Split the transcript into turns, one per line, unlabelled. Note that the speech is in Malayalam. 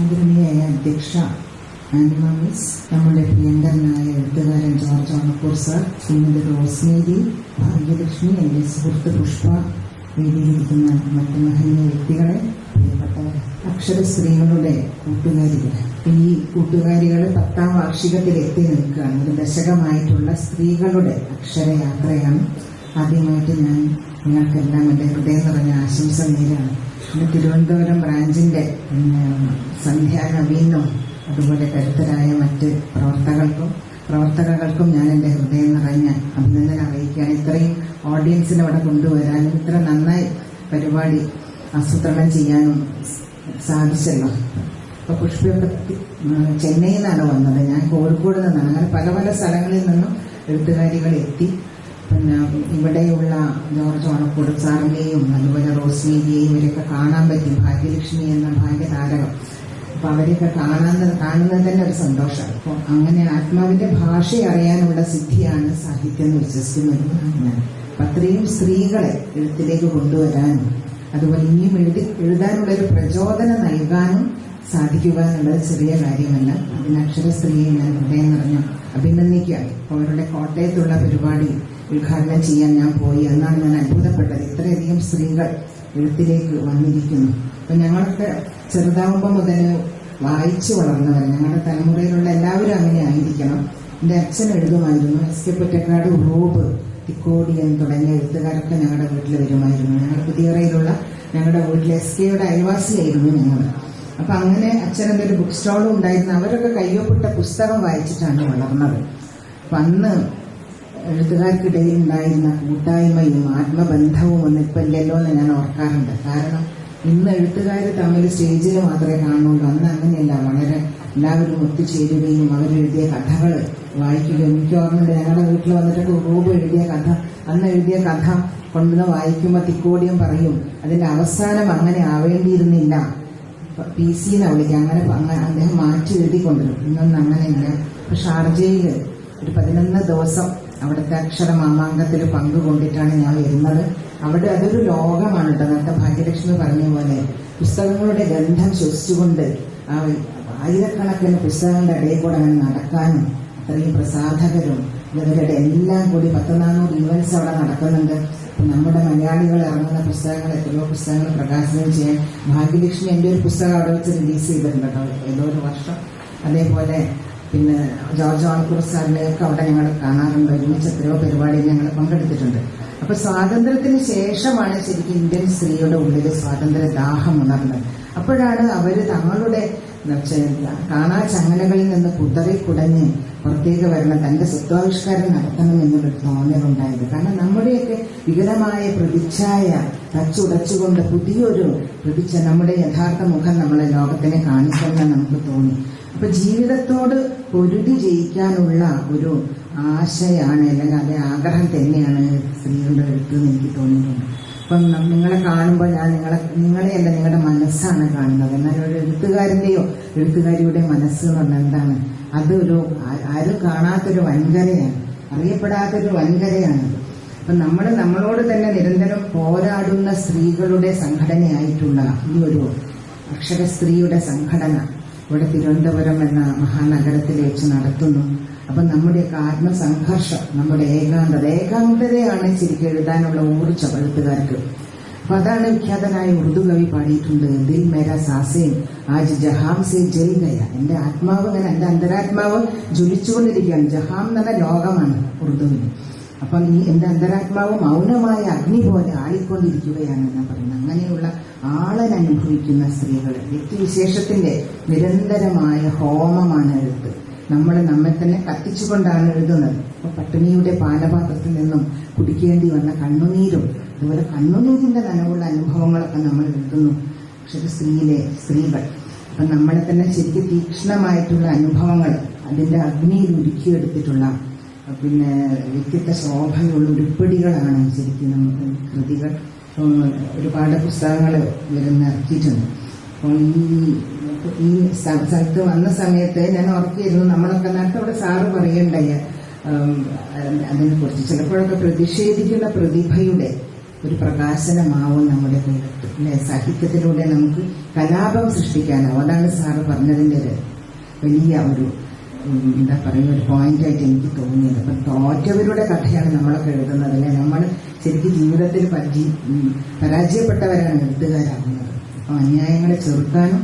ആദരണീയായ അധ്യക്ഷ ആൻഡ്ര മിസ് നമ്മുടെ പ്രിയങ്കരനായ എഴുത്തുകാരൻ George Onakkoor sir Shrimati Rosemary Bhagyalakshmi എന്റെ സുഹൃത്ത് പുഷ്പ വേദിയിലിരിക്കുന്ന മറ്റു മഹനീയ വ്യക്തികളെ പ്രിയപ്പെട്ട അക്ഷര സ്ത്രീകളുടെ കൂട്ടുകാരികൾ ഈ കൂട്ടുകാരികൾ പത്താം വാർഷികത്തിൽ എത്തി നിൽക്കുകയാണ്. ഒരു ദശകമായിട്ടുള്ള സ്ത്രീകളുടെ അക്ഷരയാത്രയാണ്. ആദ്യമായിട്ട് ഞാൻ നിങ്ങൾക്കെല്ലാം എന്റെ ഹൃദയം നിറഞ്ഞ ആശംസ നേരാണ് ഇന്ന് തിരുവനന്തപുരം ബ്രാഞ്ചിന്റെ പിന്നെ സന്ധ്യ നവീനും അതുപോലെ കരുത്തരായ മറ്റ് പ്രവർത്തകർക്കും പ്രവർത്തകർക്കും ഞാൻ എന്റെ ഹൃദയം നിറഞ്ഞ അഭിനന്ദനം അറിയിക്കുകയാണ്. ഇത്രയും ഓഡിയൻസിനെ ഇവിടെ കൊണ്ടുവരാനും ഇത്ര നന്നായി പരിപാടി ആസൂത്രണം ചെയ്യാനും സാധിച്ചല്ലോ. അപ്പൊ പുഷ്പയൊക്കെ ചെന്നൈയിൽ നിന്നാണ് വന്നത്. ഞാൻ കോഴിക്കോട് നിന്നാണ്. അങ്ങനെ പല പല സ്ഥലങ്ങളിൽ നിന്നും എഴുത്തുകാരികൾ എത്തി. പിന്നെ ഇവിടെയുള്ള ജോർജ് ഓണക്കൂട് സാറിനെയും അതുപോലെ റോസ്മേരിയെയും ഇവരെയൊക്കെ കാണാൻ പറ്റും. ഭാഗ്യലക്ഷ്മി എന്ന ഭാഗ്യതാരകം. അപ്പൊ അവരെയൊക്കെ കാണാൻ കാണുന്നത് തന്നെ ഒരു സന്തോഷം അപ്പൊ അങ്ങനെ ആത്മാവിന്റെ ഭാഷ അറിയാനുള്ള സിദ്ധിയാണ് സാഹിത്യം എന്ന് വിശ്വസിക്കുന്നത്. ഞാൻ അത്രയും സ്ത്രീകളെ എഴുത്തിലേക്ക് കൊണ്ടുവരാനും അതുപോലെ ഇനിയും എഴുതി എഴുതാനുള്ള ഒരു പ്രചോദനം നൽകാനും സാധിക്കുക എന്നുള്ളത് ചെറിയ കാര്യമല്ല. അതിനക്ഷര സ്ത്രീയെ ഞാൻ ഹൃദയം നിറഞ്ഞു അഭിനന്ദിക്കുക അവരുടെ കോട്ടയത്തുള്ള പരിപാടി ഉദ്ഘാടനം ചെയ്യാൻ ഞാൻ പോയി. എന്നാണ് ഞാൻ അത്ഭുതപ്പെട്ടത് ഇത്രയധികം സ്ത്രീകൾ എഴുത്തിലേക്ക് വന്നിരിക്കുന്നു. അപ്പൊ ഞങ്ങളൊക്കെ ചെറുതാവുമ്പോൾ മുതൽ വായിച്ചു വളർന്നവർ ഞങ്ങളുടെ തലമുറയിലുള്ള എല്ലാവരും അങ്ങനെ ആയിരിക്കണം. എന്റെ അച്ഛൻ എഴുതുമായിരുന്നു. എസ് കെ പൊറ്റക്കാട് റൂബ് തിക്കോടിയൻ തുടങ്ങിയ എഴുത്തുകാരൊക്കെ ഞങ്ങളുടെ വീട്ടിൽ വരുമായിരുന്നു. ഞങ്ങളുടെ പുതിയറയിലുള്ള ഞങ്ങളുടെ വീട്ടിലെ എസ് കെയുടെ അയൽവാസിയായിരുന്നു ഞങ്ങൾ. അപ്പൊ അങ്ങനെ അച്ഛനെന്തൊരു ഒരു ബുക്ക് സ്റ്റാളും ഉണ്ടായിരുന്നു. അവരൊക്കെ കയ്യോപ്പെട്ട പുസ്തകം വായിച്ചിട്ടാണ് വളർന്നത്. അപ്പൊ അന്ന് എഴുത്തുകാർക്കിടയിൽ ഉണ്ടായിരുന്ന കൂട്ടായ്മയും ആത്മബന്ധവും ഒന്നും ഇപ്പം ഇല്ലല്ലോ എന്ന് ഞാൻ ഓർക്കാറുണ്ട്. കാരണം ഇന്ന് എഴുത്തുകാർ തമ്മിൽ സ്റ്റേജിൽ മാത്രമേ കാണുള്ളൂ അന്ന് അങ്ങനെയല്ല. വളരെ എല്ലാവരും ഒത്തുചേരുകയും അവരെഴുതിയ കഥകൾ വായിക്കുകയും എനിക്ക് ഓർമ്മയുണ്ട്. ഞങ്ങളുടെ വീട്ടിൽ വന്നിട്ടൊക്കെ റൂബ് എഴുതിയ കഥ. അന്ന് എഴുതിയ കഥ കൊണ്ടുവന്ന് വായിക്കുമ്പോൾ തിക്കോടിയും പറയും. അതിന്റെ അവസാനം അങ്ങനെ ആവേണ്ടിയിരുന്നില്ല. പി സി എന്നാ വിളിക്കുക. അങ്ങനെ അങ്ങ- അദ്ദേഹം മാറ്റി എഴുതി കൊണ്ടുവരും ഇന്നൊന്നും അങ്ങനെയില്ല ഇപ്പൊ ഷാർജയിൽ ഒരു പതിനൊന്ന് ദിവസം അവിടുത്തെ അക്ഷര മാമാങ്കത്തിൽ പങ്കുകൊണ്ടിട്ടാണ് ഞാൻ വരുന്നത്. അവിടെ അതൊരു ലോകമാണ് കേട്ടോ. നേരത്തെ ഭാഗ്യലക്ഷ്മി പറഞ്ഞ പോലെ പുസ്തകങ്ങളുടെ ഗന്ധം ശ്വസിച്ചുകൊണ്ട് ആ ആയിരക്കണക്കിന് പുസ്തകങ്ങളുടെ ഇടയിൽ കൂടെ അങ്ങനെ നടക്കാനും അത്രയും പ്രസാധകരും ഇവരുടെ എല്ലാം കൂടി പത്ത് ഈവൻസ് അവിടെ നടക്കുന്നുണ്ട്. നമ്മുടെ മലയാളികൾ ഇറങ്ങുന്ന പുസ്തകങ്ങൾ എത്രയോ പുസ്തകങ്ങൾ പ്രകാശനം ചെയ്യാൻ ഭാഗ്യലക്ഷ്മി എന്റെ ഒരു പുസ്തകം അവിടെ വെച്ച് റിലീസ് ചെയ്തിട്ടുണ്ട് കേട്ടോ. ഏതോ ഒരു വർഷം. അതേപോലെ പിന്നെ ജോർജ് ഓണക്കൂർ സാറിനെയൊക്കെ അവിടെ ഞങ്ങൾ കാണാറുണ്ട്. ഒരുമിച്ച് എത്രയോ പരിപാടിയിൽ ഞങ്ങൾ പങ്കെടുത്തിട്ടുണ്ട്. അപ്പൊ സ്വാതന്ത്ര്യത്തിന് ശേഷമാണ് ശരിക്കും ഇന്ത്യൻ സ്ത്രീയുടെ ഉള്ളിൽ സ്വാതന്ത്ര്യ ദാഹം ഉണർന്നത്. അപ്പോഴാണ് അവർ തങ്ങളുടെ കാണാ ചങ്ങലകളിൽ നിന്ന് കുതറി കുടഞ്ഞ് പുറത്തേക്ക് വരണം തന്റെ സ്വത്വാവിഷ്കാരം നടത്തണം എന്നുള്ളൊരു തോന്നലുണ്ടായത്. കാരണം നമ്മുടെയൊക്കെ വികലമായ പ്രതിച്ഛായ തച്ചുടച്ചുകൊണ്ട് പുതിയൊരു പ്രതിച്ഛ നമ്മുടെ യഥാർത്ഥ മുഖം നമ്മളെ ലോകത്തിനെ കാണിക്കണം നമുക്ക് തോന്നി. അപ്പൊ ജീവിതത്തോട് പൊരുതി ജയിക്കാനുള്ള ഒരു ആശയാണ് അല്ലെങ്കിൽ അതേ ആഗ്രഹം തന്നെയാണ് സ്ത്രീകളുടെ എഴുത്ത് എനിക്ക് തോന്നിയിട്ടുണ്ട്. അപ്പം നിങ്ങളെ കാണുമ്പോൾ ഞാൻ നിങ്ങളെ അല്ല നിങ്ങളുടെ മനസ്സാണ് കാണുന്നത്. എന്നാൽ ഒരു എഴുത്തുകാരന്റെയോ എഴുത്തുകാരിയുടെ മനസ്സ് എന്ന് പറഞ്ഞാൽ എന്താണ്? അതൊരു ആരും കാണാത്തൊരു വൻകരയാണ്. അറിയപ്പെടാത്തൊരു വൻകരയാണ്. അപ്പൊ നമ്മൾ നമ്മളോട് തന്നെ നിരന്തരം പോരാടുന്ന സ്ത്രീകളുടെ സംഘടനയായിട്ടുള്ള ഈ ഒരു അക്ഷര സ്ത്രീയുടെ സംഘടന ഇവിടെ തിരുവനന്തപുരം എന്ന മഹാനഗരത്തിൽ വെച്ച് നടത്തുന്നു. അപ്പൊ നമ്മുടെയൊക്കെ ആത്മസംഘർഷം നമ്മുടെ ഏകാന്തത ഏകാന്തതയാണ് ശരിക്കും എഴുതാനുള്ള ഊർജം എഴുത്തുകാർക്ക്. അപ്പൊ അതാണ് വിഖ്യാതനായ ഉറുദു കവി പാടിയിട്ടുണ്ട്. ദിൽ മേര സാസേൻ ആജ് ജഹാം സേ ജൽ ഗയ. എന്റെ ആത്മാവ് അങ്ങനെ എന്റെ അന്തരാത്മാവ് ജ്വലിച്ചുകൊണ്ടിരിക്കുകയാണ്. ജഹാം എന്ന ലോകമാണ് ഉറുദുവിന്. അപ്പം ഈ എന്റെ അന്തരാത്മാവ് മൗനമായ അഗ്നി പോലെ ആളിക്കൊണ്ടിരിക്കുകയാണ് ഞാൻ പറയുന്നത്. അങ്ങനെയുള്ള ആളൻ അനുഭവിക്കുന്ന സ്ത്രീകൾ വ്യക്തിവിശേഷത്തിന്റെ നിരന്തരമായ ഹോമമാണ് എഴുത്ത്. നമ്മൾ നമ്മെ തന്നെ കത്തിച്ചുകൊണ്ടാണ് എഴുതുന്നത്. അപ്പൊ പട്ടിണിയുടെ പാനപാത്രത്തിൽ നിന്നും കുടിക്കേണ്ടി വന്ന കണ്ണുനീരും അതുപോലെ കണ്ണുനീരിന്റെ നനവുള്ള അനുഭവങ്ങളൊക്കെ നമ്മൾ എഴുതുന്നു. പക്ഷെ സ്ത്രീയിലെ സ്ത്രീകൾ. അപ്പൊ നമ്മളെ തന്നെ ശരിക്കും തീക്ഷ്ണമായിട്ടുള്ള അനുഭവങ്ങൾ അതിന്റെ അഗ്നിയിൽ ഉരുക്കിയെടുത്തിട്ടുള്ള പിന്നെ വ്യക്തിത്വ ശോഭയുള്ള ഉരുപ്പടികളാണ് ശരിക്കും നമുക്ക് കൃതികൾ. ഒരുപാട് പുസ്തകങ്ങൾ വരുന്ന ഇറക്കിയിട്ടുണ്ട് അപ്പൊ ഈ ഈ സ്ഥ- സ്ഥലത്ത് വന്ന സമയത്ത് ഞാൻ ഓർക്കിയിരുന്നു നമ്മളൊക്കെ നേരത്തെ അവിടെ സാറ് പറയണ്ടായ അതിനെ കുറിച്ച്. ചിലപ്പോഴൊക്കെ പ്രതിഷേധിക്കുന്ന പ്രതിഭയുടെ ഒരു പ്രകാശനമാവും നമ്മുടെ കയ്യിലെത്തും അല്ലെ? സാഹിത്യത്തിലൂടെ നമുക്ക് കലാപം സൃഷ്ടിക്കാനാവും അതാണ് സാറ് പറഞ്ഞതിന്റെ വലിയ ഒരു എന്താ പറയുക ഒരു പോയിന്റ് ആയിട്ട് എനിക്ക് തോന്നിയത്. അപ്പം തോറ്റവരുടെ കഥയാണ് നമ്മളൊക്കെ എഴുതുന്നത് അല്ലെ? നമ്മൾ ശരിക്കും ജീവിതത്തിൽ പരാജയപ്പെട്ടവരാണ് എഴുത്തുകാരാകുന്നത്. അപ്പം അന്യായങ്ങളെ ചെറുക്കാനും